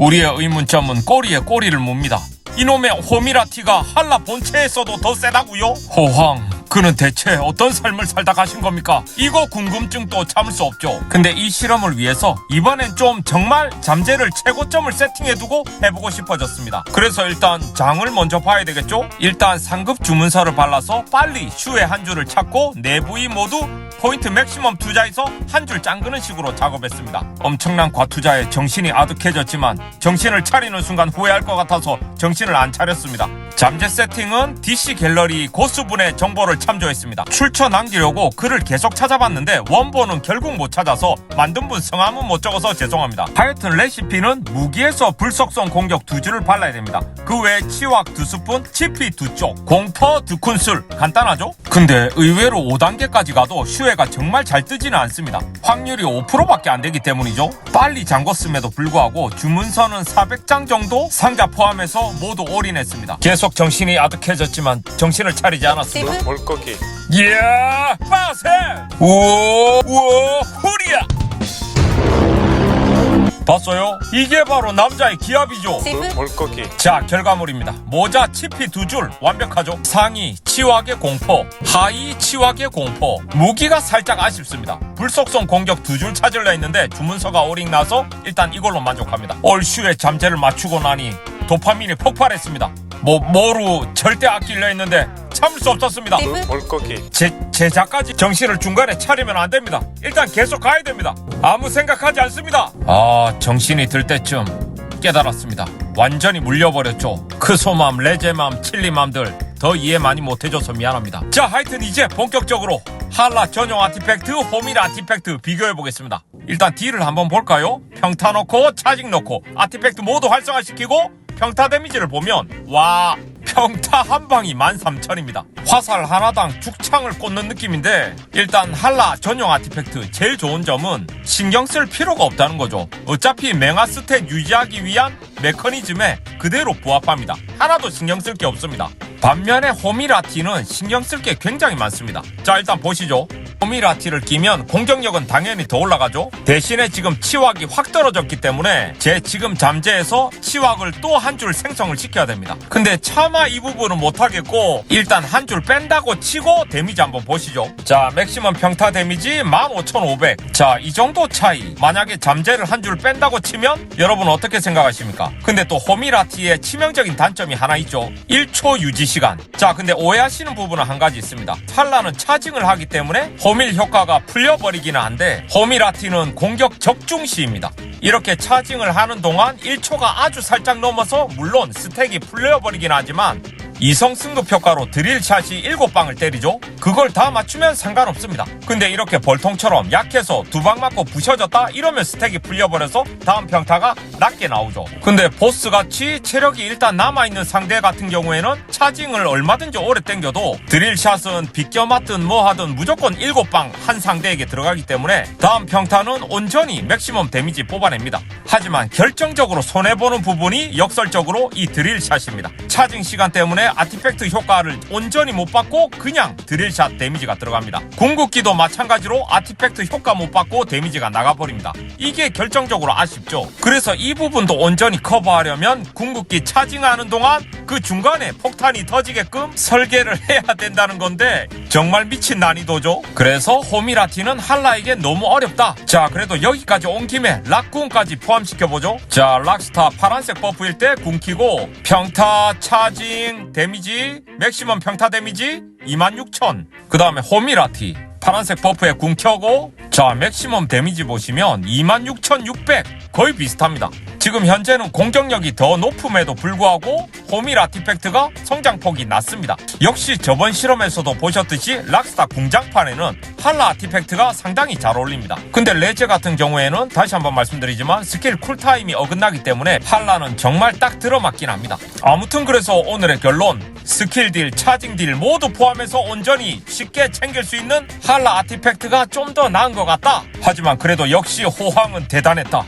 우리의 의문점은 꼬리에 꼬리를 묻니다. 이놈의 호미라티가 한라 본체에서도 더 세다고요? 호황, 그는 대체 어떤 삶을 살다 가신 겁니까? 이거 궁금증도 참을 수 없죠. 근데 이 실험을 위해서 이번엔 좀 정말 잠재를 최고점을 세팅해두고 해보고 싶어졌습니다. 그래서 일단 장을 먼저 봐야 되겠죠? 일단 상급 주문서를 발라서 빨리 슈의 한 줄을 찾고 네 부위 모두 포인트 맥시멈 투자해서 한 줄 짱그는 식으로 작업했습니다. 엄청난 과투자에 정신이 아득해졌지만 정신을 차리는 순간 후회할 것 같아서 정신을 안 차렸습니다. 잠재 세팅은 DC 갤러리 고수분의 정보를 참조했습니다. 출처 남기려고 글을 계속 찾아봤는데 원본은 결국 못 찾아서 만든 분 성함은 못 적어서 죄송합니다. 하여튼 레시피는 무기에서 불속성 공격 두 줄을 발라야 됩니다. 그 외에 치왁 두 스푼, 치피 두 쪽, 공퍼 두 큰술 간단하죠? 근데 의외로 5단계까지 가도 슈에 가 정말 잘 뜨지는 않습니다. 확률이 5%밖에 안 되기 때문이죠. 빨리 잠궜음에도 불구하고 주문서는 400장 정도 상자 포함해서 모두 올인했습니다. 계속 정신이 아득해졌지만 정신을 차리지 않았습니다. 세븐 물고기 이야 빠세 우와 우와 후리야 봤어요? 이게 바로 남자의 기합이죠. 세븐 물고기. 자 결과물입니다. 모자 치피 두 줄 완벽하죠? 상의 치wak의 공포 하의 치wak의 공포. 무기가 살짝 아쉽습니다. 불속성 공격 두 줄 찾으려 했는데 주문서가 오링 나서 일단 이걸로 만족합니다. 얼슈의 잠재를 맞추고 나니 도파민이 폭발했습니다. 뭐 뭐로 절대 아끼려 했는데 참을 수 없었습니다 세븐 물고기 제, 제자까지 정신을 중간에 차리면 안 됩니다. 일단 계속 가야 됩니다. 아무 생각하지 않습니다. 아, 정신이 들 때쯤 깨달았습니다. 완전히 물려버렸죠. 크소맘, 레제맘, 칠리맘들 더 이해 많이 못해줘서 미안합니다. 자, 하여튼 이제 본격적으로 한라 전용 아티팩트, 호밀 아티팩트 비교해보겠습니다. 일단 딜을 한번 볼까요? 평타 넣고, 차징 넣고, 아티팩트 모두 활성화시키고, 평타 데미지를 보면, 와, 평타 한 방이 13,000입니다. 화살 하나당 죽창을 꽂는 느낌인데 일단 한라 전용 아티팩트 제일 좋은 점은 신경 쓸 필요가 없다는 거죠. 어차피 맹화 스탯 유지하기 위한 메커니즘에 그대로 부합합니다. 하나도 신경 쓸 게 없습니다. 반면에 호미라티는 신경 쓸 게 굉장히 많습니다. 자 일단 보시죠. 호미라티를 끼면 공격력은 당연히 더 올라가죠. 대신에 지금 치왁이 확 떨어졌기 때문에 제 지금 잠재에서 치왁을 또 한 줄 생성을 시켜야 됩니다. 근데 차마 이 부분은 못하겠고 일단 한 줄 뺀다고 치고 데미지 한번 보시죠. 자 맥시멈 평타 데미지 15,500. 자이 정도 차이. 만약에 잠재를 한 줄 뺀다고 치면 여러분 어떻게 생각하십니까? 근데 또 호미라티의 치명적인 단점이 하나 있죠. 1초 유지 시간. 자 근데 오해하시는 부분은 한 가지 있습니다. 탈라는 차징을 하기 때문에 호밀 효과가 풀려버리기는 한데 호미라티는 공격 적중시입니다. 이렇게 차징을 하는 동안 1초가 아주 살짝 넘어서 물론 스택이 풀려버리긴 하지만 이성 승급 효과로 드릴샷이 7방을 때리죠? 그걸 다 맞추면 상관없습니다. 근데 이렇게 벌통처럼 약해서 두 방 맞고 부셔졌다 이러면 스택이 풀려버려서 다음 평타가 낮게 나오죠. 근데 보스같이 체력이 일단 남아있는 상대 같은 경우에는 차징을 얼마든지 오래 땡겨도 드릴샷은 비껴 맞든 뭐 하든 무조건 7방 한 상대에게 들어가기 때문에 다음 평타는 온전히 맥시멈 데미지 뽑아냅니다. 하지만 결정적으로 손해보는 부분이 역설적으로 이 드릴샷입니다. 차징 시간 때문에 아티팩트 효과를 온전히 못 받고 그냥 드릴샷 데미지가 들어갑니다. 궁극기도 마찬가지로 아티팩트 효과 못 받고 데미지가 나가버립니다. 이게 결정적으로 아쉽죠. 그래서 이 부분도 온전히 커버하려면 궁극기 차징하는 동안 그 중간에 폭탄이 터지게끔 설계를 해야 된다는 건데 정말 미친 난이도죠. 그래서 호미라티는 한라에게 너무 어렵다. 자 그래도 여기까지 온 김에 락궁까지 포함시켜보죠. 자 락스타 파란색 버프일 때 궁 키고 평타 차징 데미지 맥시멈 평타 데미지 26,000. 그 다음에 호미라티 파란색 버프에 궁 켜고 자 맥시멈 데미지 보시면 26,600 거의 비슷합니다. 지금 현재는 공격력이 더 높음에도 불구하고 호밀 아티팩트가 성장폭이 낮습니다. 역시 저번 실험에서도 보셨듯이 락스타 궁장판에는 팔라 아티팩트가 상당히 잘 어울립니다. 근데 레제 같은 경우에는 다시 한번 말씀드리지만 스킬 쿨타임이 어긋나기 때문에 팔라는 정말 딱 들어맞긴 합니다. 아무튼 그래서 오늘의 결론 스킬 딜, 차징 딜 모두 포함해서 온전히 쉽게 챙길 수 있는 할라 아티팩트가 좀 더 나은 것 같다. 하지만 그래도 역시 호황은 대단했다.